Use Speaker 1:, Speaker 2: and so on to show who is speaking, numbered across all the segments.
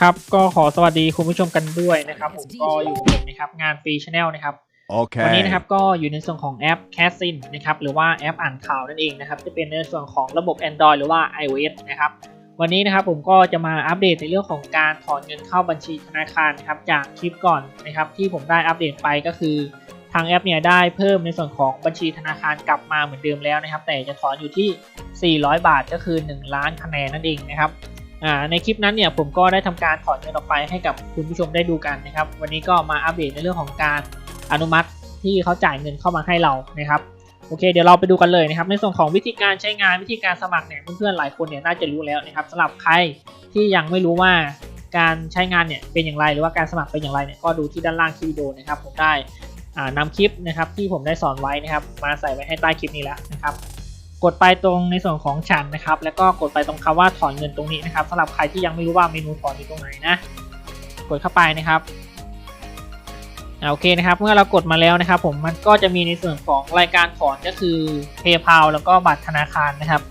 Speaker 1: ครับ ก็ขอสวัสดีคุณผู้ชมกันด้วยนะครับ ผมก็อยู่กับผมนะครับงานฟรีช n แนลนะครับ
Speaker 2: Okay.
Speaker 1: วันนี้นะครับก็อยู่ในส่วนของแอป c a s i n นะครับหรือว่าแอปอ่านข่าวนั่นเองนะครับจะเป็นในส่วนของระบบ Android หรือว่า iOS นะครับวันนี้นะครับผมก็จะมาอัปเดตในเรื่องของการถอนเงินเข้าบัญชีธนาคารนะครับจากคลิปก่อนนะครับที่ผมได้อัปเดตไปก็คือ ทางแอปเนี่ยได้เพิ่มในส่วนของบัญชีธนาคารกลับมาเหมือนเดิมแล้วนะครับ แต่จะถอนอยู่ที่ 400 บาทก็คือ 1 ล้านคะแนนนั่นเองนะครับอ่า ในคลิปนั้นเนี่ยผมก็ได้ทำการถอนเงินออกไปให้กับคุณผู้ชมได้ดูกันนะครับ วันนี้ก็มาอัปเดตในเรื่องของการอนุมัติที่เขาจ่ายเงินเข้ามาให้เรานะครับโอเคเดี๋ยวเราไปดูกันเลยนะครับในส่วนของวิธีการใช้งานวิธีการสมัครเนี่ยเพื่อนๆหลายคนเนี่ยน่าจะรู้แล้วนะครับสำหรับใครที่ยังไม่รู้ว่าการใช้งานเนี่ยเป็นอย่างไรหรือว่าการสมัครเป็นอย่างไรเนี่ยก็ดูที่ด้านล่างคลิปวิดีโอนะครับผมได้อ่านำคลิปนะครับที่ผมได้สอนไว้นะครับมาใส่ไว้ให้ใต้คลิปนี้แล้วนะครับ กดไปตรงในส่วนของฉันนะครับ แล้วก็กดไปตรงคำว่าถอนเงินตรงนี้นะครับสำหรับใครที่ยังไม่รู้ว่าเมนูถอนอยู่ตรงไหนนะ กดเข้าไปนะครับอ่าโอเคนะครับ เมื่อเรากดมาแล้วนะครับ ผมมันก็จะมีในส่วนของรายการถอนก็คือ PayPal แล้วก็บัตรธนาคารนะครับ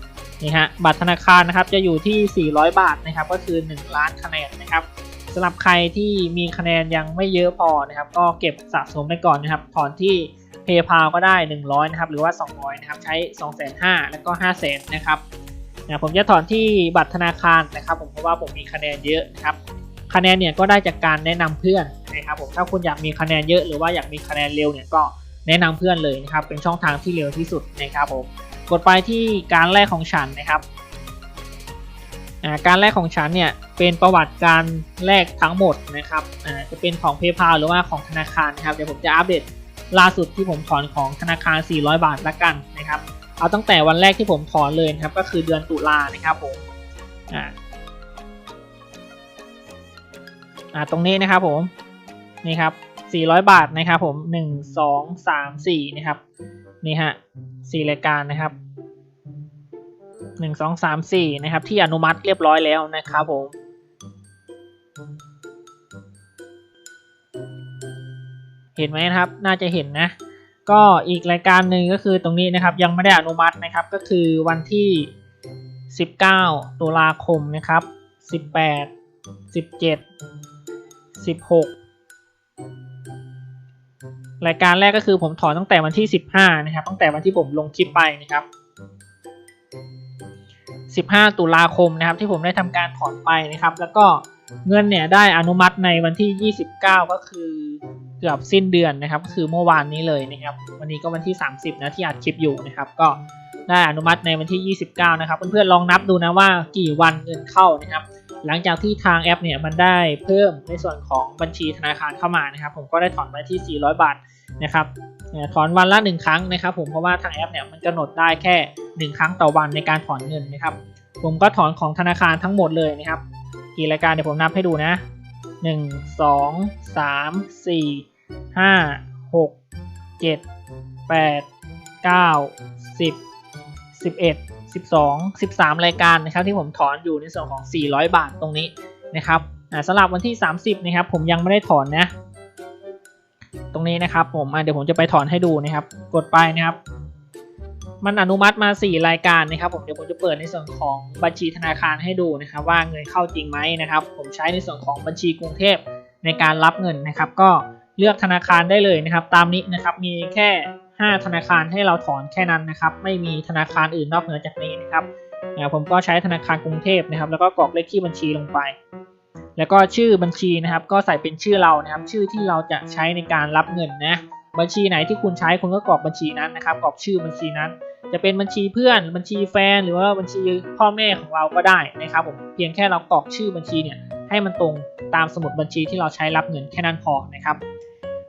Speaker 1: นี่ฮะบัตรธนาคารนะครับจะอยู่ที่ 400 บาทนะครับ ก็คือ 1 ล้านคะแนนนะครับสำหรับใครที่มีคะแนนยังไม่เยอะพอนะครับ ก็เก็บสะสมไปก่อนนะครับ ถอนที่ PayPal ก็ได้ 100นะครับหรือว่า 200นะครับใช้ 2,500แล้วก็500,000นะครับนะผมจะถอนที่บัตรธนาคารนะครับ ผมเพราะว่าผมมีคะแนนเยอะนะครับคะแนนเนี่ยก็ได้จากการแนะนำเพื่อนนะครับผมถ้าคุณอยากมีคะแนนเยอะหรือว่าอยากมีคะแนนเร็วเนี่ยก็แนะนำเพื่อนเลยนะครับเป็นช่องทางที่เร็วที่สุดนะครับผมกดไปที่การแรกของฉันนะครับการแรกของฉันเนี่ยเป็นประวัติการแรกทั้งหมดนะครับจะเป็นของ PayPal หรือว่าของธนาคารนะครับเดี๋ยวผมจะอัปเดต ล่าสุดที่ผมถอนของธนาคาร 400 บาทละกันนะครับ เอาตั้งแต่วันแรกที่ผมถอนเลยนะครับ ก็คือเดือนตุลานะครับผมอ่าอ่าตรงนี้นะครับผมนี่ครับ 400 บาทนะครับผม 1 2 3 4 นะครับนี่ฮะสี่รายการนะครับ 1 2 3 4 นะครับ ที่อนุมัติเรียบร้อยแล้วนะครับผม เห็นไหมนะครับ น่าจะเห็นนะ ก็อีกรายการหนึ่งก็คือตรงนี้นะครับยังไม่ได้อนุมัตินะครับ ก็คือวันที่ 19 ตุลาคมนะครับ 18 17 16 รายการแรกก็คือผมถอนตั้งแต่วันที่ 15 นะครับ ตั้งแต่วันที่ผมลงคลิปไปนะครับ 15 ตุลาคมนะครับที่ผมได้ทำการถอนไปนะครับ แล้วก็ เงินเนี่ยได้อนุมัติในวันที่ 29 ก็คือเกือบสิ้นเดือนนะครับก็คือเมื่อวานนี้เลยนะครับ วันนี้ก็วันที่ 30 นะที่อัดคลิปอยู่นะครับ ก็ได้อนุมัติในวันที่ 29 นะครับ เพื่อนๆลองนับดูนะว่ากี่วันเงินเข้านะครับ หลังจากที่ทางแอปเนี่ยมันได้เพิ่มในส่วนของบัญชีธนาคารเข้ามานะครับ ผมก็ได้ถอนไปที่ 400 บาทนะครับถอนวันละ 1 ครั้งนะครับ ผมเพราะว่าทางแอปเนี่ยมันกำหนดได้แค่ 1 ครั้งต่อวันในการถอนเงินนะครับ ผมก็ถอนของธนาคารทั้งหมดเลยนะครับ กี่รายการเดี๋ยวผมนับให้ดูนะ 1 2 3 4 5 6 7 8 9 10 11 12 13 รายการนะครับที่ผมถอนอยู่ในส่วนของ 400 บาทตรงนี้นะครับอ่าสำหรับวันที่ 30 นะครับ ผมยังไม่ได้ถอนนะ ตรงนี้นะครับผมเดี๋ยวผมจะไปถอนให้ดูนะครับ กดไปนะครับ มันอนุมัติมา 4 รายการนะครับผมเดี๋ยวผมจะเปิดในส่วนของบัญชีธนาคารให้ดูนะครับว่าเงินเข้าจริงไหมนะครับ ผมใช้ในส่วนของบัญชีกรุงเทพในการรับเงินนะครับ ก็เลือกธนาคารได้เลยนะครับ ตามนี้นะครับมีแค่ 5 ธนาคารให้เราถอนแค่นั้นนะครับ ไม่มีธนาคารอื่นนอกเหนือจากนี้นะครับผมก็ใช้ธนาคารกรุงเทพนะครับ แล้วก็กรอกเลขที่บัญชีลงไป แล้วก็ชื่อบัญชีนะครับ ก็ใส่เป็นชื่อเรานะครับ ชื่อที่เราจะใช้ในการรับเงินนะบัญชีไหนที่คุณใช้คุณก็กรอกบัญชีนั้นนะครับกรอกชื่อบัญชีนั้น จะเป็นบัญชีเพื่อนบัญชีแฟน หรือว่าบัญชีพ่อแม่ของเราก็ได้นะครับผมเพียงแค่เรากรอกชื่อบัญชีเนี่ยให้มันตรงตามสมุดบัญชีที่เราใช้รับเงินแค่นั้นพอนะครับ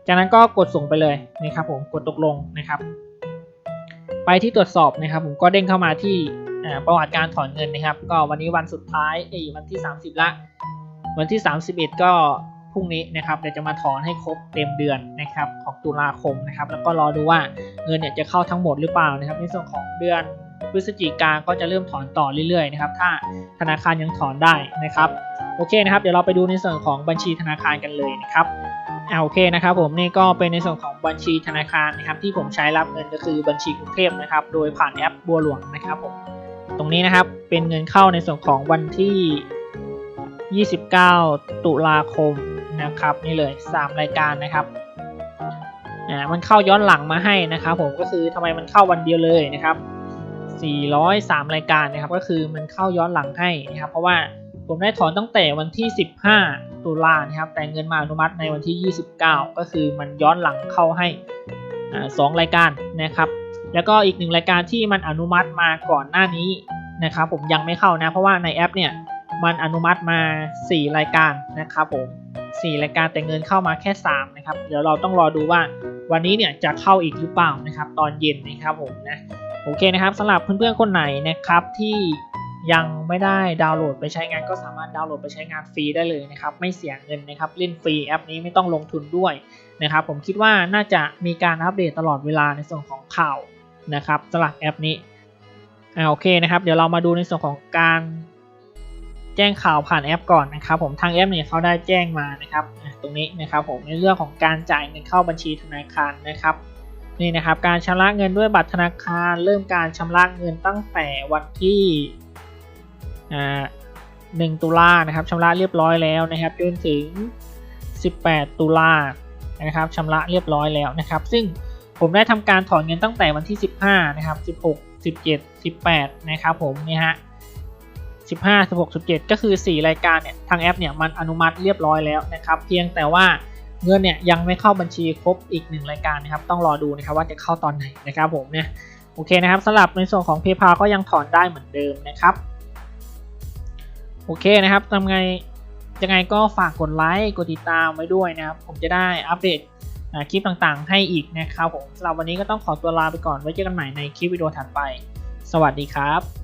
Speaker 1: จากนั้นก็กดส่งไปเลยนะครับผมกดตกลงนะครับ ไปที่ตรวจสอบนะครับผมก็เด้งเข้ามาที่ประวัติการถอนเงินนะครับ ก็วันนี้วันสุดท้ายเอยวันที่ 30 ละ วันที่ 31 ก็ พรุ่งนี้นะครับเดี๋ยวจะมาถอนให้ครบเต็มเดือนนะครับของตุลาคมนะครับแล้วก็รอดูว่าเงินเนี่ยจะเข้าทั้งหมดหรือเปล่านะครับ ในส่วนของเดือนพฤศจิกาก็จะเริ่มถอนต่อเรื่อยๆนะครับถ้าธนาคารยังถอนได้นะครับโอเคนะครับเดี๋ยวเราไปดูในส่วนของบัญชีธนาคารกันเลยนะครับอ่าโอเคนะครับผมนี่ก็เป็นในส่วนของบัญชีธนาคารนะครับที่ผมใช้รับเงินก็คือบัญชีกรุงเทพนะครับโดยผ่านแอปบัวหลวงนะครับผมตรงนี้นะครับเป็นเงินเข้าในส่วนของวันที่ 29 ตุลาคม นะครับนี่เลย 3 รายการนะครับอ่ามันเข้าย้อนหลังมาให้นะครับ ผมก็คือทำไมมันเข้าวันเดียวเลยนะครับ 403 รายการนะครับ ก็คือมันเข้าย้อนหลังให้นะครับ เพราะว่าผมได้ถอนตั้งแต่วันที่ 15 ตุลานะครับ แต่เงินมาอนุมัติในวันที่ 29 ก็คือมันย้อนหลังเข้าให้อ่าสองรายการนะครับ แล้วก็อีกหนึ่งรายการที่มันอนุมัติมาก่อนหน้านี้นะครับ ผมยังไม่เข้านะ เพราะว่าในแอปเนี่ยมันอนุมัติมา 4 รายการนะครับผม 4 รายการแต่เงินเข้ามาแค่ 3 นะครับ เดี๋ยวเราต้องรอดูว่าวันนี้เนี่ยจะเข้าอีกหรือเปล่านะครับ ตอนเย็นนะครับผมนะโอเคนะครับสำหรับเพื่อนๆคนไหนนะครับที่ยังไม่ได้ดาวน์โหลดไปใช้งานก็สามารถดาวน์โหลดไปใช้งานฟรีได้เลยนะครับไม่เสียเงินนะครับเล่นฟรีแอปนี้ไม่ต้องลงทุนด้วยนะครับผมคิดว่าน่าจะมีการอัปเดตตลอดเวลาในส่วนของข่าวนะครับสำหรับแอปนี้อ่าโอเคนะครับ เดี๋ยวเรามาดูในส่วนของการ แจ้งข่าวผ่านแอปก่อนนะครับผมทางแอปเนี่ยเขาได้แจ้งมานะครับตรงนี้นะครับผมในเรื่องของการจ่ายเงินเข้าบัญชีธนาคารนะครับนี่นะครับการชำระเงินด้วยบัตรธนาคาร เริ่มการชำระเงินตั้งแต่วันที่อ่า1ตุลานะครับชำระเรียบร้อยแล้วนะครับจนถึง 18 ตุลานะครับชำระเรียบร้อยแล้วนะครับ ซึ่งผมได้ทำการถอนเงินตั้งแต่วันที่ 15 นะครับ 16 17 18 นะครับผมนี่ฮะ 15 16 17 ก็คือ 4 รายการเนี่ยทางแอปเนี่ยมันอนุมัติเรียบร้อยแล้วนะครับ เพียงแต่ว่าเงินเนี่ยยังไม่เข้าบัญชีครบอีกหนึ่งรายการนะครับต้องรอดูนะครับว่าจะเข้าตอนไหนนะครับผมเนี่ยโอเคนะครับสำหรับในส่วนของ PayPal ก็ยังถอนได้เหมือนเดิมนะครับโอเคนะครับทำไงยังไงก็ฝากกดไลค์กดติดตามไว้ด้วยนะครับผมจะได้อัปเดตคลิปต่างๆ ให้อีกนะครับผมสำหรับวันนี้ก็ต้องขอตัวลาไปก่อนไว้เจอกันใหม่ในคลิปวิดีโอถัดไป สวัสดีครับ